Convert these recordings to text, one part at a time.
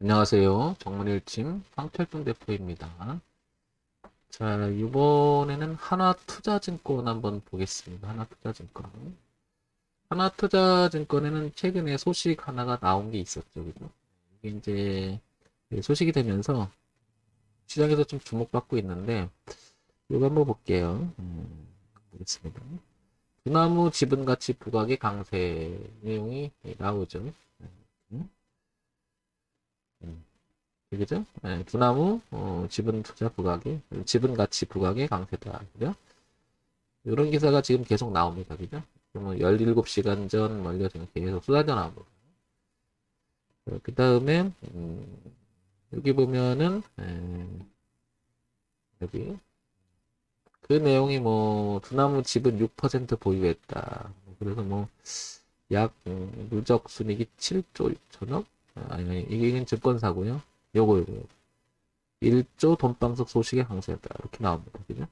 안녕하세요. 정문일팀 황철동 대표입니다. 자, 이번에는 하나투자증권 한번 보겠습니다. 하나투자증권. 하나투자증권에는 최근에 소식 하나가 나온 게 있었죠. 그죠? 이게 이제 소식이 되면서 시장에서 좀 주목받고 있는데, 이거 한번 볼게요. 음, 보겠습니다. 두나무 지분 가치 부각의 강세 내용이 나오죠. 음. 그죠? 네, 두나무 어, 지분 투자 부각의 지분 가치 부각의 강세다. 그죠? 이런 기사가 지금 계속 나옵니다. 그죠? 그러면 17시간 전 멀려 계속 쏟아져 나옵니다. 그 다음에 음, 여기 보면은 에, 여기 그 내용이 뭐 두나무 지분 6% 보유했다. 그래서 뭐 약 음, 누적 순익이 7조 6천억 아니, 아니 이게 증권사고요. 요거 요거. 1조 돈방석 소식의 강세였다. 이렇게 나옵니다. 그죠?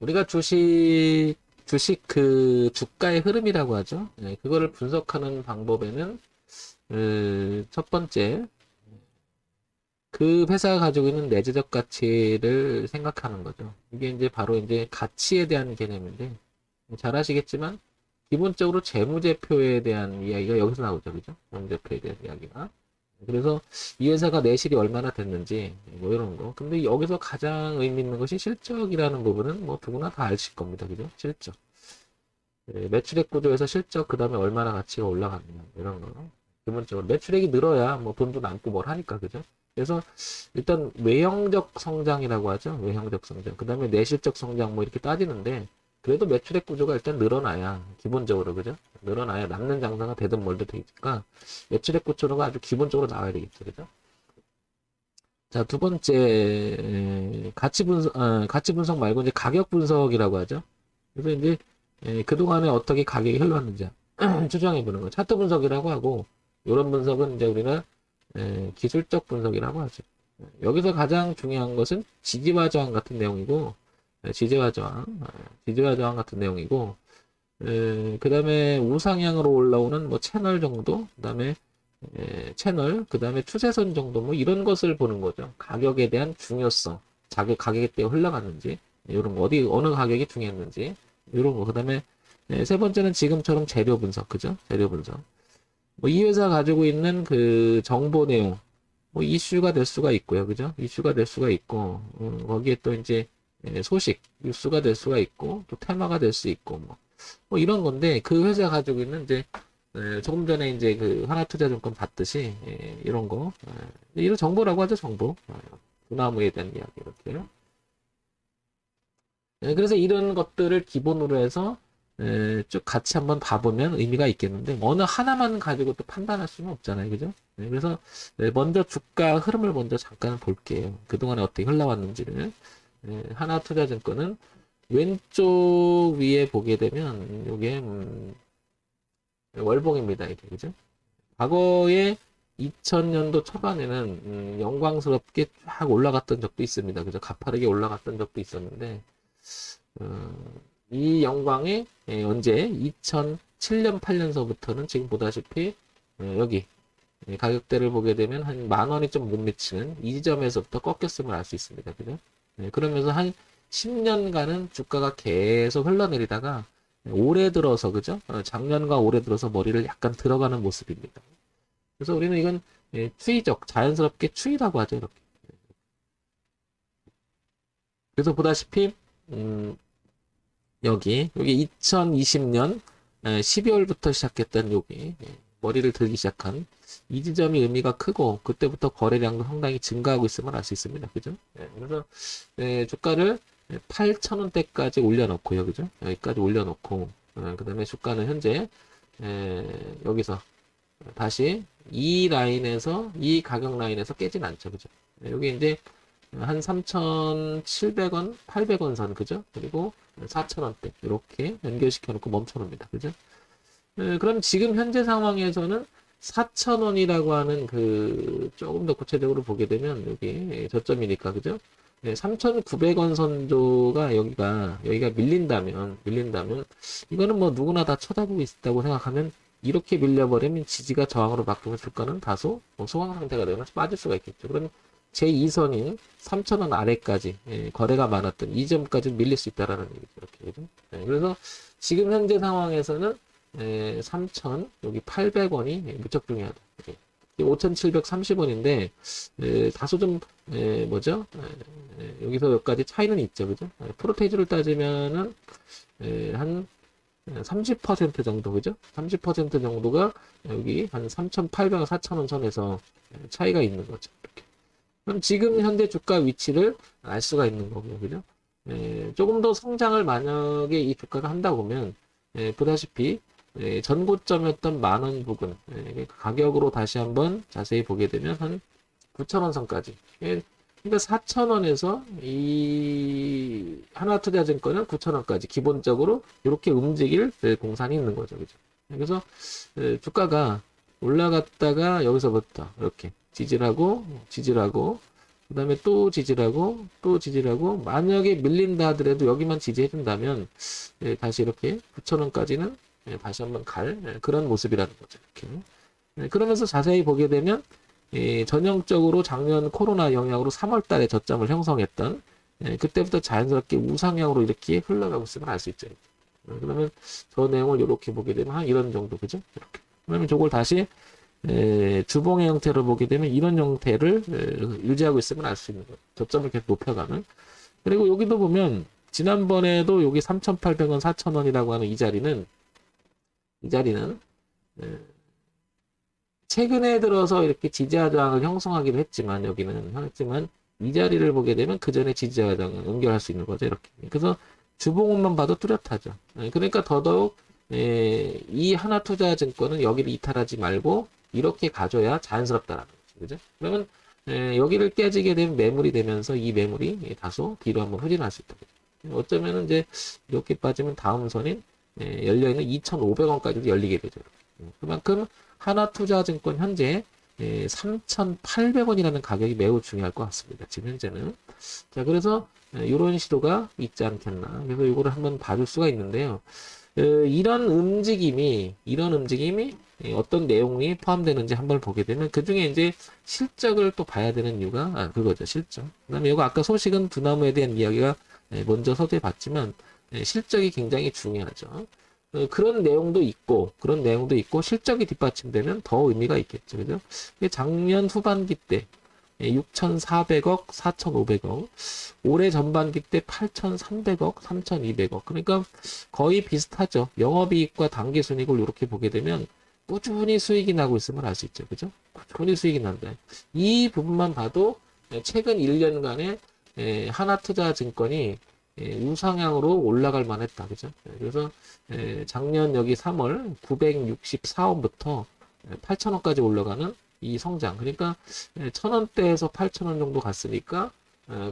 우리가 주식 주식 그 주가의 흐름이라고 하죠. 네, 그거를 분석하는 방법에는 그, 첫 번째 그 회사가 가지고 있는 내재적 가치를 생각하는 거죠. 이게 이제 바로 이제 가치에 대한 개념인데 잘 아시겠지만 기본적으로 재무제표에 대한 이야기가 여기서 나오죠. 그죠? 재무제표에 대한 이야기가 그래서 이 회사가 내실이 얼마나 됐는지 뭐 이런 거. 근데 여기서 가장 의미 있는 것이 실적이라는 부분은 뭐 누구나 다 아실 겁니다. 그죠? 실적. 예, 매출액 구조에서 실적 그다음에 얼마나 가치가 올라갔냐 이런 거. 기본적으로 매출액이 늘어야 뭐 돈도 남고 뭘 하니까 그죠? 그래서 일단 외형적 성장이라고 하죠. 외형적 성장. 그다음에 내실적 성장 뭐 이렇게 따지는데 그래도 매출액 구조가 일단 늘어나야 기본적으로 그죠? 늘어나야 남는 장사가 되든 뭘든 되니까 매출액 구조가 아주 기본적으로 나와야 되겠죠, 그죠? 자, 두 번째 가치 분석 어, 가치 분석 말고 이제 가격 분석이라고 하죠. 그래서 이제 에, 그동안에 어떻게 가격이 흘러왔는지 추정해 보는 거. 차트 분석이라고 하고 이런 분석은 이제 우리가 에, 기술적 분석이라고 하죠. 여기서 가장 중요한 것은 지지와 저항 같은 내용이고 네, 지지와 저항, 네, 지지와 저항 같은 내용이고, 그 다음에 우상향으로 올라오는 뭐 채널 정도, 그 다음에 채널, 그 다음에 추세선 정도, 뭐 이런 것을 보는 거죠. 가격에 대한 중요성, 자기 가격에 때에 흘러갔는지, 이런 거, 어디, 어느 가격이 중요했는지, 이런 거. 그 다음에 세 번째는 지금처럼 재료 분석, 그죠? 재료 분석. 뭐 이 회사 가지고 있는 그 정보 내용, 뭐 이슈가 될 수가 있고요, 그죠? 이슈가 될 수가 있고, 음, 거기에 또 이제 예, 소식, 뉴스가 될 수가 있고, 또 테마가 될 수 있고, 뭐, 뭐 이런 건데, 그 회사 가지고 있는 이제, 예, 조금 전에 이제 그 하나투자증권 봤듯이, 예, 이런 거, 이런 정보라고 하죠, 정보. 두나무에 대한 이야기, 이렇게. 그래서 이런 것들을 기본으로 해서, 쭉 같이 한번 봐보면 의미가 있겠는데, 어느 하나만 가지고 또 판단할 수는 없잖아요, 그죠? 그래서 먼저 주가 흐름을 먼저 잠깐 볼게요. 그 동안에 어떻게 흘러왔는지를. 예, 하나투자증권은 왼쪽 위에 보게 되면 이게 음, 월봉입니다. 이게 그죠? 과거에 2000년도 초반에는 음, 영광스럽게 쫙 올라갔던 적도 있습니다. 그죠? 가파르게 올라갔던 적도 있었는데 어, 이 영광이 예, 언제 2007년 8년서부터는 지금 보다시피 어, 여기 예, 가격대를 보게 되면 한 만 원이 좀 못 미치는 이 지점에서부터 꺾였음을 알 수 있습니다. 그죠? 네, 그러면서 한 10년간은 주가가 계속 흘러내리다가 올해 들어서 그죠? 어, 작년과 올해 들어서 머리를 약간 들어가는 모습입니다. 그래서 우리는 이건 예, 추이적 자연스럽게 추이라고 하죠 이렇게. 그래서 보다시피 음, 여기 여기 2020년 12월부터 시작했던 여기 예, 머리를 들기 시작한 이 지점이 의미가 크고 그때부터 거래량도 상당히 증가하고 있음을 알 수 있습니다. 그죠? 네, 그래서 네, 주가를 8,000원대까지 올려놓고요. 그죠? 여기까지 올려놓고 네, 그 다음에 주가는 현재 에, 여기서 다시 이 라인에서 이 가격 라인에서 깨진 않죠. 그죠? 네, 여기 이제 한 3,700원, 800원 선 그죠? 그리고 4,000원대 이렇게 연결시켜 놓고 멈춰 놓습니다. 그죠? 네, 그럼 지금 현재 상황에서는 4,000원이라고 하는 그 조금 더 구체적으로 보게 되면 여기 저점이니까 그죠? 네, 3,900원 선조가 여기가 여기가 밀린다면 밀린다면 이거는 뭐 누구나 다 쳐다보고 있다고 생각하면 이렇게 밀려버리면 지지가 저항으로 바뀌면 주가는 다소 뭐 소강 상태가 되면서 빠질 수가 있겠죠. 그럼 제2선인 3,000원 아래까지 예, 거래가 많았던 이 점까지 밀릴 수 있다라는 얘기죠. 이렇게? 예, 그래서 지금 현재 상황에서는 예, 3,000 여기 800원이 무척 중요하다. 예. 5,730원인데 예, 다소 좀 예, 뭐죠? 여기서 여기까지 차이는 있죠, 그죠? 예, 프로테이지를 따지면은 예, 한30% 정도, 그죠? 30% 정도가 여기 한 3,800원, 4,000원 선에서 차이가 있는 거죠. 이렇게. 그럼 지금 현재 주가 위치를 알 수가 있는 거고요, 그죠? 예, 조금 더 성장을 만약에 이 주가가 한다 보면, 예, 보다시피, 예, 전고점이었던 만원 부근, 예, 가격으로 다시 한번 자세히 보게 되면 한 9,000원 선까지. 예, 그러니까 4,000원에서 이 하나투자증권은 9,000원까지 기본적으로 이렇게 움직일 예, 공산이 있는 거죠. 그죠? 그래서 예, 주가가 올라갔다가 여기서부터 이렇게 지지하고 지지하고 그 다음에 또 지지하고 또 지지하고 만약에 밀린다 하더라도 여기만 지지해 준다면 예, 다시 이렇게 9,000원까지는 예, 다시 한번 갈 예, 그런 모습이라는 거죠. 이렇게. 예, 그러면서 자세히 보게 되면 예, 전형적으로 작년 코로나 영향으로 3월 달에 저점을 형성했던 예, 그때부터 자연스럽게 우상향으로 이렇게 흘러가고 있음을 알 수 있죠. 예, 그러면 저 내용을 이렇게 보게 되면 한 이런 정도 그죠? 이렇게. 그러면 저걸 다시 에, 주봉의 형태로 보게 되면 이런 형태를 에, 유지하고 있음을 알 수 있는 거예요. 저점을 계속 높여가는. 그리고 여기도 보면 지난번에도 여기 3,800원, 4,000원이라고 하는 이 자리는 이 자리는 에, 최근에 들어서 이렇게 지지하 저항을 형성하기도 했지만 여기는 했지만 이 자리를 보게 되면 그 전에 지지하 저항을 연결할 수 있는 거죠 이렇게. 그래서 주봉원만 봐도 뚜렷하죠. 에, 그러니까 더더욱 에, 이 하나투자증권은 여기를 이탈하지 말고 이렇게 가져야 자연스럽다라는 거죠. 그죠? 그러면 에, 여기를 깨지게 되면 매물이 되면서 이 매물이 예, 다소 뒤로 한번 후진할 수 있다. 그죠? 어쩌면은 이제 이렇게 빠지면 다음 선인 에, 열려있는 2,500원까지도 열리게 되죠. 음, 그만큼 하나투자증권 현재 예, 3,800원이라는 가격이 매우 중요할 것 같습니다. 지금 현재는. 자, 그래서 이런 시도가 있지 않겠나. 그래서 이거를 한번 봐줄 수가 있는데요. 어, 이런 움직임이, 이런 움직임이 예, 어떤 내용이 포함되는지 한번 보게 되면 그 중에 이제 실적을 또 봐야 되는 이유가 아, 그거죠. 실적. 그 다음에 이거 아까 소식은 두나무에 대한 이야기가 예, 먼저 서두에 봤지만 예, 실적이 굉장히 중요하죠. 어, 그런 내용도 있고 그런 내용도 있고 실적이 뒷받침되면 더 의미가 있겠죠. 그죠? 작년 후반기 때 6,400억, 4,500억, 올해 전반기 때 8,300억, 3,200억. 그러니까 거의 비슷하죠. 영업이익과 당기순이익을 이렇게 보게 되면 꾸준히 수익이 나고 있음을 알 수 있죠. 그죠? 꾸준히 수익이 난다. 이 부분만 봐도 최근 1년간에 하나투자증권이 우상향으로 올라갈 만했다. 그죠? 그래서 작년 여기 3월 964원부터 8,000원까지 올라가는 이 성장. 그러니까 1,000원대에서 8,000원 정도 갔으니까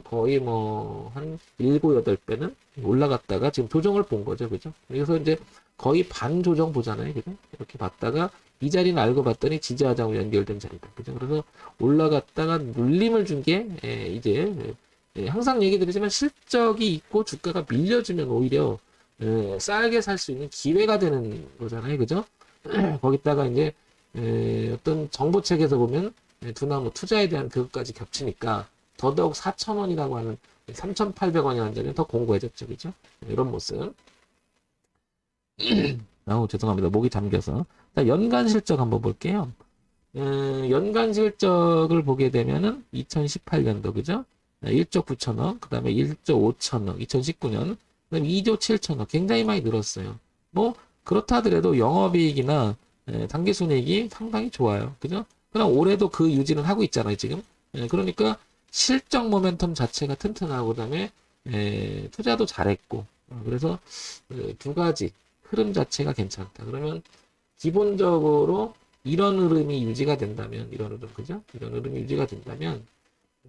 거의 뭐 한 7, 8배는 올라갔다가 지금 조정을 본 거죠. 그죠? 그래서 이제 거의 반 조정 보잖아요. 그죠? 이렇게 봤다가 이 자리는 알고 봤더니 지지하자고 연결된 자리다. 그죠? 그래서 올라갔다가 눌림을 준 게 이제 항상 얘기 드리지만 실적이 있고 주가가 밀려주면 오히려 싸게 살 수 있는 기회가 되는 거잖아요. 그죠? 거기다가 이제 어떤 정보책에서 보면 두나무 투자에 대한 그것까지 겹치니까 더더욱 4,000원이라고 하는 3,800원이라는 자리는 더 공고해졌죠. 그죠? 이런 모습. 아우, 죄송합니다. 목이 잠겨서. 자, 연간 실적 한번 볼게요. 음, 연간 실적을 보게 되면은 2018년도, 그죠? 1조 9천억, 그 다음에 1조 5천억, 2019년, 그 다음에 2조 7천억. 굉장히 많이 늘었어요. 뭐, 그렇다 하더라도 영업이익이나 예, 당기순이익이 상당히 좋아요. 그죠? 그럼 올해도 그 유지는 하고 있잖아요, 지금. 예, 그러니까 실적 모멘텀 자체가 튼튼하고, 그 다음에 예, 투자도 잘했고, 어, 그래서 그두 가지 흐름 자체가 괜찮다. 그러면 기본적으로 이런 흐름이 유지가 된다면, 이런 흐름, 그죠? 이런 흐름이 유지가 된다면,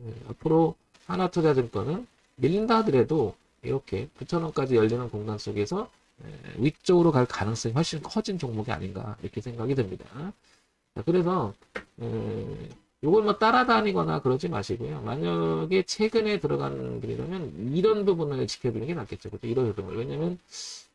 예, 앞으로 하나투자증권은 밀린다 하더라도 이렇게 9천원까지 열리는 공간 속에서 예, 위쪽으로 갈 가능성이 훨씬 커진 종목이 아닌가 이렇게 생각이 듭니다. 자, 그래서 에, 이걸 뭐 따라다니거나 그러지 마시고요. 만약에 최근에 들어가는 길이라면 이런 부분을 지켜주는 게 낫겠죠. 그죠? 이런 흐름을. 왜냐면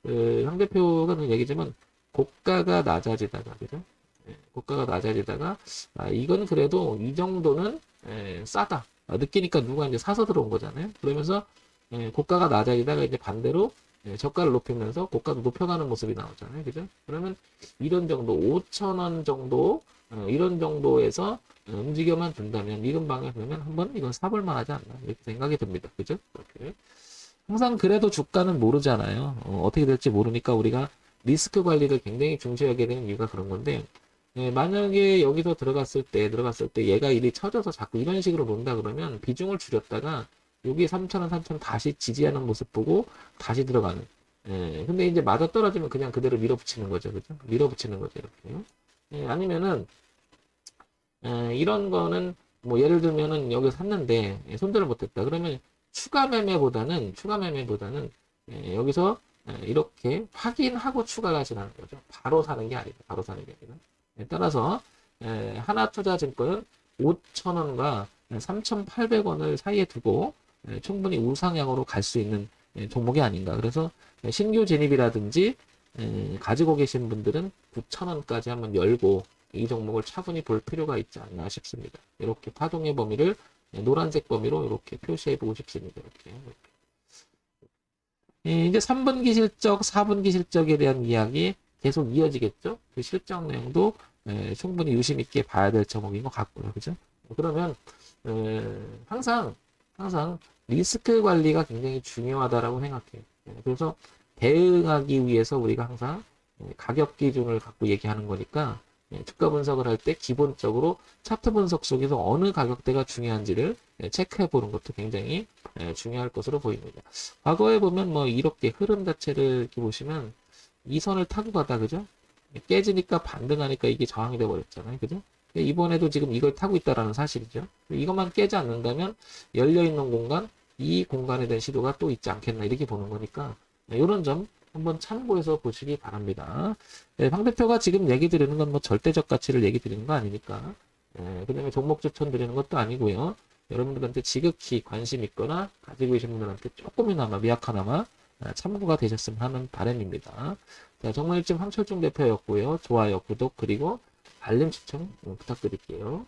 에, 황 대표가 늘 얘기지만 고가가 낮아지다가 그죠? 예, 고가가 낮아지다가 아, 이건 그래도 이 정도는 예, 싸다 아, 느끼니까 누가 이제 사서 들어온 거잖아요. 그러면서 예, 고가가 낮아지다가 이제 반대로 예, 저가를 높이면서 고가도 높여가는 모습이 나오잖아요. 그죠? 그러면 이런 정도 5천원 정도 어, 이런 정도에서 어, 움직여만 준다면 이런 방에 보면 한번 이건 사볼 만 하지 않나 이렇게 생각이 듭니다. 그죠? 이렇게. 항상 그래도 주가는 모르잖아요. 어, 어떻게 될지 모르니까 우리가 리스크 관리를 굉장히 중시하게 되는 이유가 그런 건데 예, 만약에 여기서 들어갔을 때 들어갔을 때 얘가 일이 쳐져서 자꾸 이런 식으로 논다 그러면 비중을 줄였다가 여기 3,000원, 3,000원 다시 지지하는 모습 보고 다시 들어가는. 예, 근데 이제 맞아 떨어지면 그냥 그대로 밀어붙이는 거죠. 그죠? 밀어붙이는 거죠. 이렇게. 예, 아니면은, 예, 이런 거는 뭐 예를 들면은 여기 샀는데 예, 손절을 못했다. 그러면 추가 매매보다는, 추가 매매보다는 예, 여기서 예, 이렇게 확인하고 추가를 하시라는 거죠. 바로 사는 게 아니다. 바로 사는 게 아니라. 예, 따라서, 예, 하나투자증권은 5,000원과 3,800원을 사이에 두고 예, 충분히 우상향으로 갈 수 있는 예, 종목이 아닌가. 그래서 예, 신규 진입이라든지 예, 가지고 계신 분들은 9,000원까지 한번 열고 이 종목을 차분히 볼 필요가 있지 않나 싶습니다. 이렇게 파동의 범위를 예, 노란색 범위로 이렇게 표시해 보고 싶습니다. 이렇게. 예, 이제 3분기 실적, 4분기 실적에 대한 이야기 계속 이어지겠죠? 그 실적 내용도 예, 충분히 유심 있게 봐야 될 종목인 것 같고요. 그죠? 그러면 에, 항상 항상 리스크 관리가 굉장히 중요하다라고 생각해요. 예, 그래서 대응하기 위해서 우리가 항상 예, 가격 기준을 갖고 얘기하는 거니까 예, 주가 분석을 할 때 기본적으로 차트 분석 속에서 어느 가격대가 중요한지를 예, 체크해 보는 것도 굉장히 예, 중요할 것으로 보입니다. 과거에 보면 뭐 이렇게 흐름 자체를 이렇게 보시면 이 선을 타고 가다 그죠? 깨지니까 반등하니까 이게 저항이 돼 버렸잖아요. 그죠? 이번에도 지금 이걸 타고 있다라는 사실이죠. 이것만 깨지 않는다면 열려있는 공간, 이 공간에 대한 시도가 또 있지 않겠나 이렇게 보는 거니까 이런 점 한번 참고해서 보시기 바랍니다. 네, 방 대표가 지금 얘기 드리는 건 뭐 절대적 가치를 얘기 드리는 거 아니니까 네, 그 다음에 종목 추천 드리는 것도 아니고요. 여러분들한테 지극히 관심 있거나 가지고 계신 분들한테 조금이나마 미약하나마 참고가 되셨으면 하는 바람입니다. 자, 정말 일점 황철중 대표였고요. 좋아요, 구독, 그리고 알림 시청 부탁드릴게요.